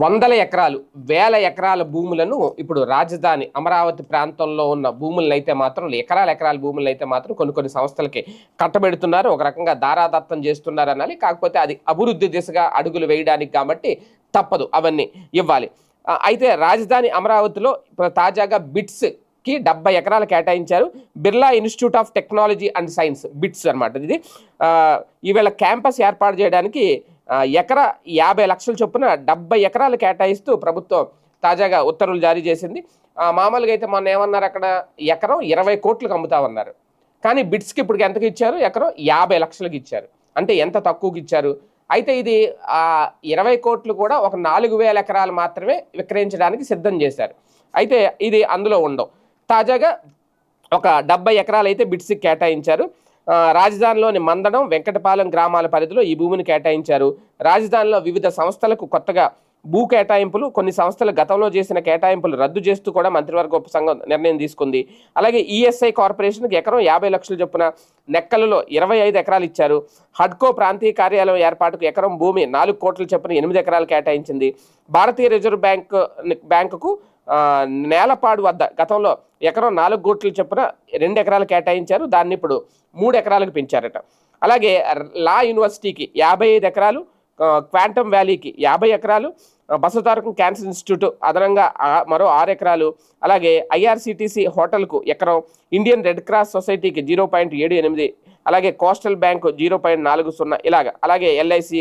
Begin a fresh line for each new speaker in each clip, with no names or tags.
వందల ఎకరాలు వేల ఎకరాల భూములను ఇప్పుడు రాజధాని అమరావతి ప్రాంతంలో ఉన్న భూములను అయితే మాత్రం ఎకరాల ఎకరాల భూములను అయితే మాత్రం కొన్ని కొన్ని సంస్థలకి కట్టబెడుతున్నారు. ఒక రకంగా దారాదత్తం చేస్తున్నారు అనాలి కాకపోతే అది అభివృద్ధి దిశగా అడుగులు వేయడానికి కాబట్టి తప్పదు అవన్నీ ఇవ్వాలి. అయితే రాజధాని అమరావతిలో ఇప్పుడు తాజాగా బిట్స్కి డెబ్బై ఎకరాలు కేటాయించారు. Birla institute of technology and science BITS అనమాట ఇది. ఈవేళ క్యాంపస్ ఏర్పాటు చేయడానికి ఎకరా యాభై లక్షల చొప్పున డెబ్బై ఎకరాలు కేటాయిస్తూ ప్రభుత్వం తాజాగా ఉత్తర్వులు జారీ చేసింది. ఆ, మామూలుగా అయితే మొన్న ఏమన్నారు అక్కడ? ఎకరం ఇరవై కోట్లకు అమ్ముతామన్నారు. కానీ బిట్స్కి ఇప్పుడు ఎంతకి ఇచ్చారు? ఎకరం యాభై లక్షలకు ఇచ్చారు. అంటే ఎంత తక్కువకి ఇచ్చారు? అయితే ఇది ఆ ఇరవై కోట్లు కూడా ఒక నాలుగు వేల ఎకరాలు మాత్రమే విక్రయించడానికి సిద్ధం చేశారు. అయితే ఇది అందులో ఉండవు. తాజాగా ఒక డెబ్బై ఎకరాలు అయితే బిట్స్కి కేటాయించారు. రాజధానిలోని మందడం వెంకటపాలెం గ్రామాల పరిధిలో ఈ భూమిని కేటాయించారు. రాజధానిలో వివిధ సంస్థలకు కొత్తగా భూ కేటాయింపులు కొన్ని సంస్థలు గతంలో చేసిన కేటాయింపులు రద్దు చేస్తూ కూడా మంత్రివర్గ ఉపసంఘం నిర్ణయం తీసుకుంది. అలాగే ఈఎస్ఐ కార్పొరేషన్కి ఎకరం యాభై లక్షల చొప్పున నెక్కలలో ఇరవై ఐదు ఎకరాలు ఇచ్చారు. హడ్కో ప్రాంతీయ కార్యాలయం ఏర్పాటుకు ఎకరం భూమి నాలుగు కోట్ల చొప్పున ఎనిమిది ఎకరాలు కేటాయించింది. భారతీయ రిజర్వ్ బ్యాంక్ బ్యాంకుకు నేలపాడు వద్ద గతంలో ఎకరం నాలుగు కోట్లు చొప్పున రెండు ఎకరాలు కేటాయించారు. దాన్ని ఇప్పుడు మూడు ఎకరాలకు పెంచారట. అలాగే లా యూనివర్సిటీకి యాభై ఐదు ఎకరాలు క్వాంటమ్ వ్యాలీకి యాభై ఎకరాలు బసతారకం క్యాన్సర్ ఇన్స్టిట్యూట్ అదనంగా మరో ఆరు ఎకరాలు అలాగే ఐఆర్సిటీసీ హోటల్కు ఎకరం ఇండియన్ రెడ్ క్రాస్ సొసైటీకి జీరో పాయింట్ ఏడు ఎనిమిది అలాగే కోస్టల్ బ్యాంకు జీరో పాయింట్ నాలుగు సున్నా ఇలాగ. అలాగే ఎల్ఐసి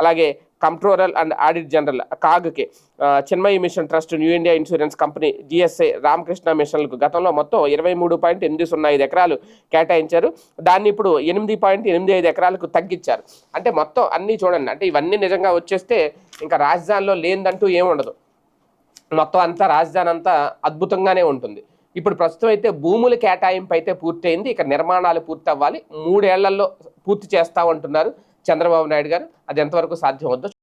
అలాగే కంట్రోలర్ అండ్ ఆడిట్ జనరల్ కాగ్కి ఆ, Chinmayi mission trust New India insurance company GSI Ramakrishna మిషన్లకు గతంలో మొత్తం ఇరవై మూడు పాయింట్ ఎనిమిది సున్నా ఐదు ఎకరాలు కేటాయించారు. దాన్ని ఇప్పుడు ఎనిమిది పాయింట్ ఎనిమిది ఐదు ఎకరాలకు తగ్గించారు. అంటే మొత్తం అన్నీ చూడండి అంటే ఇవన్నీ నిజంగా వచ్చేస్తే ఇంకా రాజధానిలో లేనిదంటూ ఏముండదు మొత్తం అంతా రాజధాని అంతా అద్భుతంగానే ఉంటుంది. ఇప్పుడు ప్రస్తుతం అయితే భూముల కేటాయింపు అయితే పూర్తయింది. ఇక నిర్మాణాలు పూర్తి అవ్వాలి మూడేళ్ళలో పూర్తి చేస్తామంటున్నారు చంద్రబాబు నాయుడు గారు. అది ఎంతవరకు సాధ్యం అవుద్దో